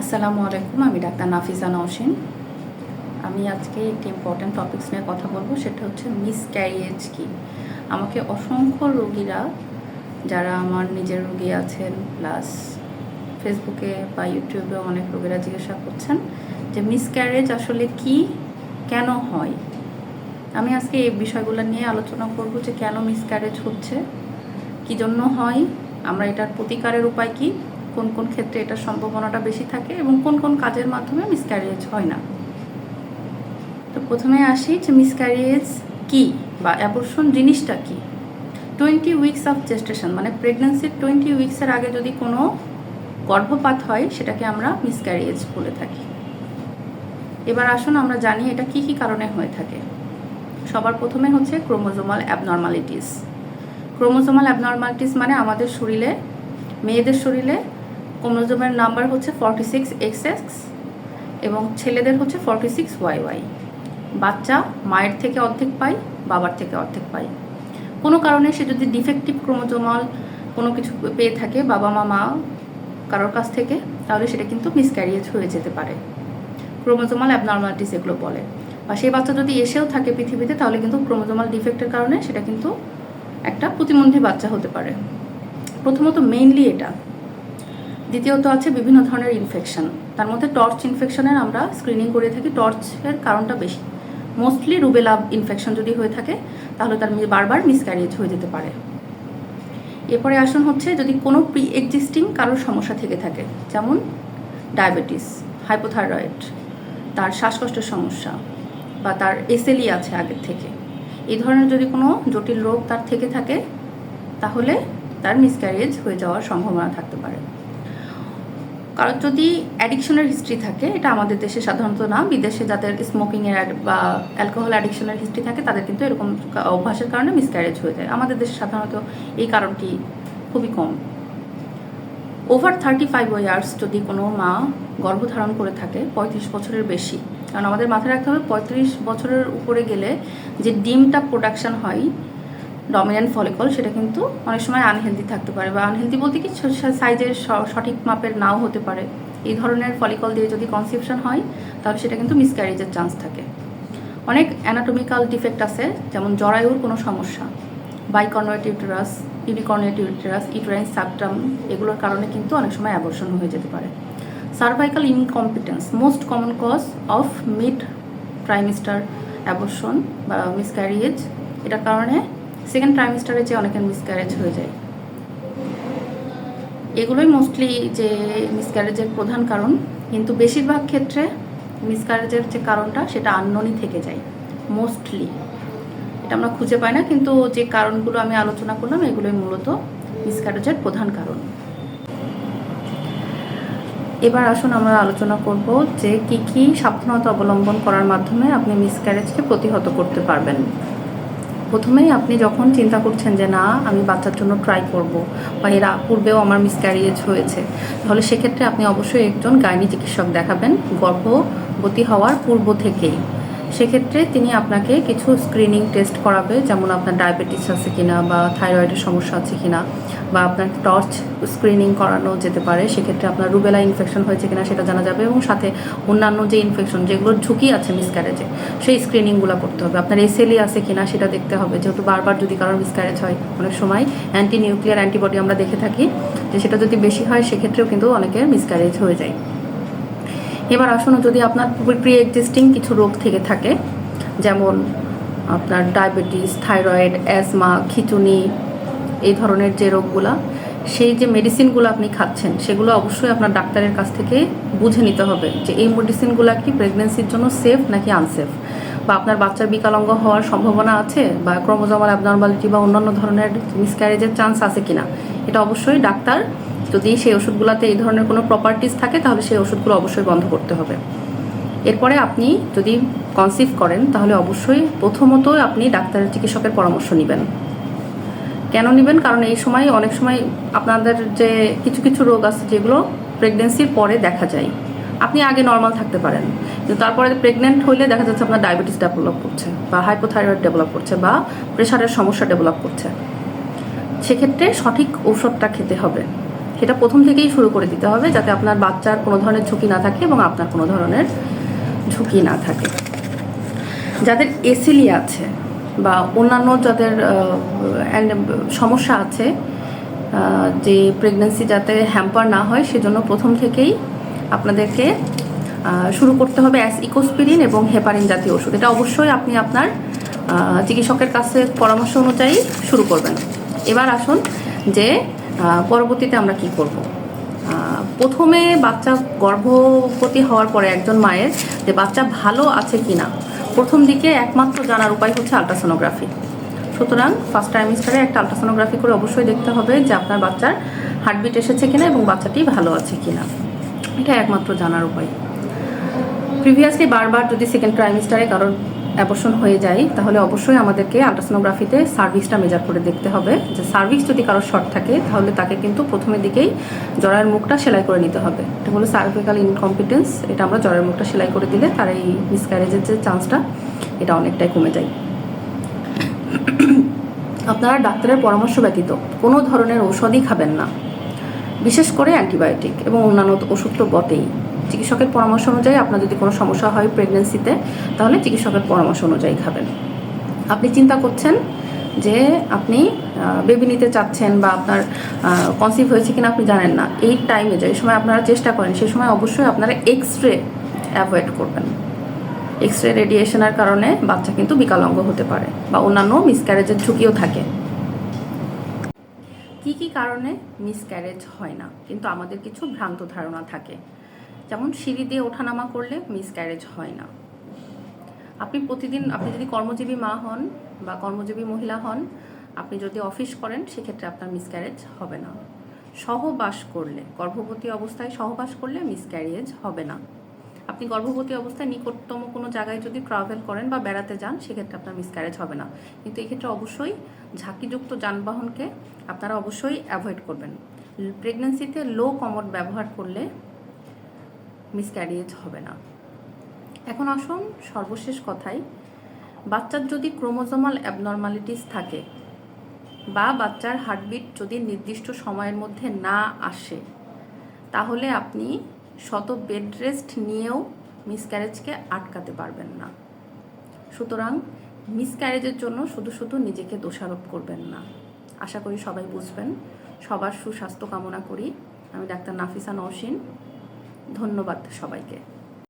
আসসালামু আলাইকুম, আমি ডাক্তার নাফিজা নওশিন। আমি আজকে একটি ইম্পর্ট্যান্ট টপিক্স নিয়ে কথা বলব, সেটা হচ্ছে মিস ক্যারিয়েজ কি? আমাকে অসংখ্য রোগীরা, যারা আমার নিজের রোগী আছেন প্লাস ফেসবুকে বা ইউটিউবে অনেক রোগীরা জিজ্ঞাসা করছেন যে মিস ক্যারেজ আসলে কি, কেন হয়? আমি আজকে এই বিষয়গুলো নিয়ে আলোচনা করব যে কেন মিস ক্যারেজ হচ্ছে, কী জন্য হয়, আমরা এটার প্রতিকারের উপায় কি কোন কোন ক্ষেত্রে এটার সম্ভাবনাটা বেশি থাকে এবং কোন কোন কাজের মাধ্যমে মিসক্যারিয়েজ হয় না। তো প্রথমে আসি যে মিসক্যারিয়েজ কি বা অ্যাবর্শন জিনিসটা কি? টোয়েন্টি উইকস অফ জেস্টেশন মানে প্রেগনেন্সির টোয়েন্টি উইকসের আগে যদি কোনো গর্ভপাত হয়, সেটাকে আমরা মিসক্যারিয়েজ বলে থাকি। এবার আসুন আমরা জানি এটা কি কি কারণে হয়ে থাকে। সবার প্রথমে হচ্ছে ক্রোমোজোমাল অ্যাবনর্মালিটিস ক্রোমোজোমাল অ্যাবনর্মালিটিস মানে আমাদের শরীরে, মেয়েদের শরীরে ক্রোমোজোমের নাম্বার হচ্ছে ফর্টি সিক্স এক্স এক্স এবং ছেলেদের হচ্ছে ফর্টি সিক্স ওয়াই ওয়াই বাচ্চা মায়ের থেকে অর্ধেক পায়, বাবার থেকে অর্ধেক পায়। কোনো কারণে সে যদি ডিফেক্টিভ ক্রোমোজোমাল কোনো কিছু পেয়ে থাকে, বাবা মা মা কারোর কাছ থেকে, তাহলে সেটা কিন্তু মিসক্যারিয়েজ হয়ে যেতে পারে। ক্রোমোজোমাল অ্যাবনর্মালিটিস এগুলো বলে। বা সেই বাচ্চা যদি এসেও থাকে পৃথিবীতে, তাহলে কিন্তু ক্রোমোজোমাল ডিফেক্টের কারণে সেটা কিন্তু একটা প্রতিবন্ধী বাচ্চা হতে পারে। প্রথমত মেইনলি এটা। দ্বিতীয়ত আছে বিভিন্ন ধরনের ইনফেকশন তার মধ্যে টর্চ ইনফেকশনের আমরা স্ক্রিনিং করে থাকি। টর্চের কারণটা বেশি। মোস্টলি রুবেলা ইনফেকশন যদি হয়ে থাকে, তাহলে তার বারবার মিসক্যারিয়েজ হয়ে যেতে পারে। এরপরে আসুন হচ্ছে যদি কোনো প্রি এক্সিস্টিং কারোর সমস্যা থেকে থাকে, যেমন ডায়াবেটিস হাইপোথাইরয়েড তার শ্বাসকষ্টের সমস্যা বা তার এসএলই আছে আগের থেকে। এই ধরনের যদি কোনো জটিল রোগ তার থেকে থাকে, তাহলে তার মিসক্যারেজ হয়ে যাওয়ার সম্ভাবনা থাকতে পারে। কারণ যদি অ্যাডিকশনের হিস্ট্রি থাকে, এটা আমাদের দেশে সাধারণত না, বিদেশে যাদের স্মোকিং স্মোকিংয়ের বা অ্যালকোহল অ্যাডিকশনের হিস্ট্রি থাকে, তাদের কিন্তু এরকম অভ্যাসের কারণে মিসক্যারেজ হয়ে যায়। আমাদের দেশে সাধারণত এই কারণটি খুবই কম। ওভার থার্টি ফাইভ ইয়ার্স যদি কোনো মা গর্ভধারণ করে থাকে, পঁয়ত্রিশ বছরের বেশি, কারণ আমাদের মাথায় রাখতে হবে পঁয়ত্রিশ বছরের উপরে গেলে যে ডিমটা প্রোডাকশন হয় ডমিনেন্ট ফলিকল সেটা কিন্তু অনেক সময় আনহেলদি থাকতে পারে বা আনহেলদি বলতে কি সাইজের সঠিক মাপের নাও হতে পারে। এই ধরনের ফলিকল দিয়ে যদি কনসেপশন হয়, তাহলে সেটা কিন্তু মিসক্যারেজের চান্স থাকে। অনেক অ্যানাটমিক্যাল ডিফেক্ট আছে, যেমন জরায়ুর কোনো সমস্যা ইউনিকর্নেট ইউটেরাস ইউটেরাইন সাবটাম এগুলোর কারণে কিন্তু অনেক সময় অ্যাবর্শন হয়ে যেতে পারে। Cervical incompetence most common cause of mid trimester abortion বা মিসক্যারিয়েজ এটার কারণে সেকেন্ড ট্রাইমিস্টারে যে অনেকের মিসক্যারেজ হয়ে যায়। এগুলোই মোস্টলি যে মিসক্যারেজের প্রধান কারণ। কিন্তু বেশিরভাগ ক্ষেত্রে মিসক্যারেজের যে কারণটা, সেটা আননোনই থেকে যায় মোস্টলি এটা আমরা খুঁজে পাই না, কিন্তু যে কারণগুলো আমি আলোচনা করলাম, এগুলোই মূলত মিসক্যারেজের প্রধান কারণ। এবার আসুন আমরা আলোচনা করব যে কি কি সাবধানতা অবলম্বন করার মাধ্যমে আপনি মিসক্যারেজকে প্রতিহত করতে পারবেন। প্রথমেই আপনি যখন চিন্তা করছেন যে না, আমি বাচ্চার জন্য ট্রাই করব বা এর পূর্বেও আমার মিসক্যারিয়েজ হয়েছে, তাহলে সেক্ষেত্রে আপনি অবশ্যই একজন গাইনি চিকিৎসক দেখাবেন গর্ভবতী হওয়ার পূর্ব থেকেই। সেক্ষেত্রে তিনি আপনাকে কিছু স্ক্রিনিং টেস্ট করাবে, যেমন আপনার ডায়াবেটিস আছে কিনা বা থাইরয়েডের সমস্যা আছে কিনা বা আপনার টর্চ স্ক্রিনিং করানো যেতে পারে, সেক্ষেত্রে আপনার রুবেলা ইনফেকশন হয়েছে কিনা সেটা জানা যাবে এবং সাথে অন্যান্য যে ইনফেকশন যেগুলোর ঝুঁকি আছে মিসক্যারেজে সেই স্ক্রিনিংগুলো করতে হবে। আপনার এসএলই আছে কিনা সেটা দেখতে হবে। যেহেতু বারবার যদি কারোর মিসক্যারেজ হয়, অনেক সময় অ্যান্টি নিউক্লিয়ার অ্যান্টিবডি আমরা দেখে থাকি যে সেটা যদি বেশি হয়, সেক্ষেত্রেও কিন্তু অনেকের মিসক্যারেজ হয়ে যায়। এবার আসুন, যদি আপনার প্রি এক্সিস্টিং কিছু রোগ থেকে থাকে, যেমন আপনার ডায়াবেটিস থাইরয়েড অ্যাজমা খিচুনি, এই ধরনের যে রোগগুলা, সেই যে মেডিসিনগুলো আপনি খাচ্ছেন, সেগুলো অবশ্যই আপনার ডাক্তারের কাছ থেকে বুঝে নিতে হবে যে এই মেডিসিনগুলো কি প্রেগনেন্সির জন্য সেফ নাকি আনসেফ বা আপনার বাচ্চার বিকলাঙ্গ হওয়ার সম্ভাবনা আছে? বা ক্রোমোজোমাল অ্যাবনর্মালিটি বা অন্যান্য ধরনের মিসক্যারেজের চান্স আছে কিনা? এটা অবশ্যই ডাক্তার যদি সেই ওষুধগুলোতে এই ধরনের কোনো প্রপার্টিস থাকে, তাহলে সেই ওষুধগুলো অবশ্যই বন্ধ করতে হবে। এরপরে আপনি যদি কনসিভ করেন, তাহলে অবশ্যই প্রথমত আপনি ডাক্তারের চিকিৎসকের পরামর্শ নেবেন। কেন নেবেন? কারণ এই সময় অনেক সময় আপনাদের যে কিছু কিছু রোগ আছে, যেগুলো প্রেগনেন্সির পরে দেখা যায়। আপনি আগে নর্মাল থাকতে পারেন। কিন্তু তারপরে প্রেগনেন্ট হইলে দেখা যাচ্ছে আপনার ডায়াবেটিস ডেভেলপ করছে, বা হাইপোথাইরয়েড ডেভেলপ করছে, বা প্রেশারের সমস্যা ডেভেলপ করছে। সেক্ষেত্রে সঠিক ঔষধটা খেতে হবে। সেটা প্রথম থেকেই শুরু করে দিতে হবে যাতে আপনার বাচ্চার কোনো ধরনের ঝুঁকি না থাকে এবং আপনার কোনো ধরনের ঝুঁকি না থাকে। যাদের এসিলি আছে বা অন্যান্য যাদের সমস্যা আছে যে প্রেগনেন্সি যাতে হ্যাম্পার না হয় সেজন্য প্রথম থেকেই আপনাদেরকে শুরু করতে হবে অ্যাস ইকোস্পিরিন এবং হেপারিন জাতীয় ওষুধ। এটা অবশ্যই আপনি আপনার চিকিৎসকের কাছে পরামর্শ অনুযায়ী শুরু করবেন। এবার আসুন যে পরবর্তীতে আমরা কি করব? প্রথমে বাচ্চা গর্ভবতী হওয়ার পরে একজন মায়ের যে বাচ্চা ভালো আছে কিনা, প্রথম দিকে একমাত্র জানার উপায় হচ্ছে আলট্রাসোনোগ্রাফি। সুতরাং ফার্স্ট টাইমিস্টারে একটা আলট্রাসোনোগ্রাফি করে অবশ্যই দেখতে হবে যে আপনার বাচ্চার হার্টবিট এসেছে কিনা এবং বাচ্চাটি ভালো আছে কিনা। এটা একমাত্র জানার উপায়। প্রিভিয়াসলি বারবার যদি সেকেন্ড ট্রাইমিস্টারে কারোর অ্যাবর্শন হয়ে যায়, তাহলে অবশ্যই আমাদেরকে আলট্রাসোনোগ্রাফিতে সার্ভিসটা মেজার করে দেখতে হবে। যে সার্ভিস যদি কারোর শর্ট থাকে, তাহলে তাকে কিন্তু প্রথমের দিকেই জরায়ের মুখটা সেলাই করে নিতে হবে। এটা হলো সার্ভিক্যাল ইনকম্পিটেন্স এটা আমরা জরায়ের মুখটা সেলাই করে দিলে তার এই মিসক্যারেজের যে চান্সটা এটা অনেকটাই কমে যায়। আপনারা ডাক্তারের পরামর্শ ব্যতীত কোনো ধরনের ঔষধই খাবেন না। বিশেষ করে অ্যান্টিবায়োটিক এবং অন্যান্য ওষুধ তো বটেই। চিকিৎসকের পরামর্শ অনুযায়ী আপনার যদি কোনো সমস্যা হয় প্রেগনেন্সিতে তাহলে চিকিৎসকের পরামর্শ অনুযায়ী খাবেন। আপনি চিন্তা করছেন যে আপনি বেবি নিতে চাচ্ছেন বা আপনার কনসিভ হয়েছে কিনা আপনি জানেন না, এই টাইমে যে সময় আপনারা চেষ্টা করেন সেই সময় অবশ্যই আপনারা এক্স রে অ্যাভয়েড করবেন। এক্স রে রেডিয়েশনের কারণে বাচ্চা কিন্তু বিকলাঙ্গ হতে পারে বা অন্যান্য মিসক্যারেজের ঝুঁকিও থাকে। কি কি কারণে মিসক্যারেজ হয় না? কিন্তু আমাদের কিছু ভ্রান্ত ধারণা থাকে। যেমন সিঁড়ি দিয়ে ওঠানামা করলে মিসক্যারেজ হয় না। আপনি প্রতিদিন, আপনি যদি কর্মজীবী মা হন বা কর্মজীবী মহিলা হন, আপনি যদি অফিস করেন, সেক্ষেত্রে আপনার মিসক্যারেজ হবে না। সহবাস করলে, গর্ভবতী অবস্থায় সহবাস করলে মিসক্যারেজ হবে না। আপনি গর্ভবতী অবস্থায় নিকটতম কোনো জায়গায় যদি ট্রাভেল করেন বা বেড়াতে যান, সেক্ষেত্রে আপনার মিসক্যারেজ হবে না। কিন্তু এক্ষেত্রে অবশ্যই ঝাঁকিযুক্ত যানবাহনকে আপনারা অবশ্যই অ্যাভয়েড করবেন। প্রেগনেন্সিতে লো কমোড ব্যবহার করলে মিসক্যারিয়েজ হবে না। এখন আসুন সর্বশেষ কথাই বাচ্চার যদি ক্রোমোজোমাল অ্যাবনর্মালিটিস থাকে বা বাচ্চার হার্টবিট যদি নির্দিষ্ট সময়ের মধ্যে না আসে, তাহলে আপনি শত বেড রেস্ট নিয়েও মিসক্যারেজকে আটকাতে পারবেন না। সুতরাং মিসক্যারেজের জন্য শুধু শুধু নিজেকে দোষারোপ করবেন না। আশা করি সবাই বুঝবেন। সবার সুস্বাস্থ্য কামনা করি। আমি ডাক্তার নাফিসা নওশিন। ধন্যবাদ সবাইকে।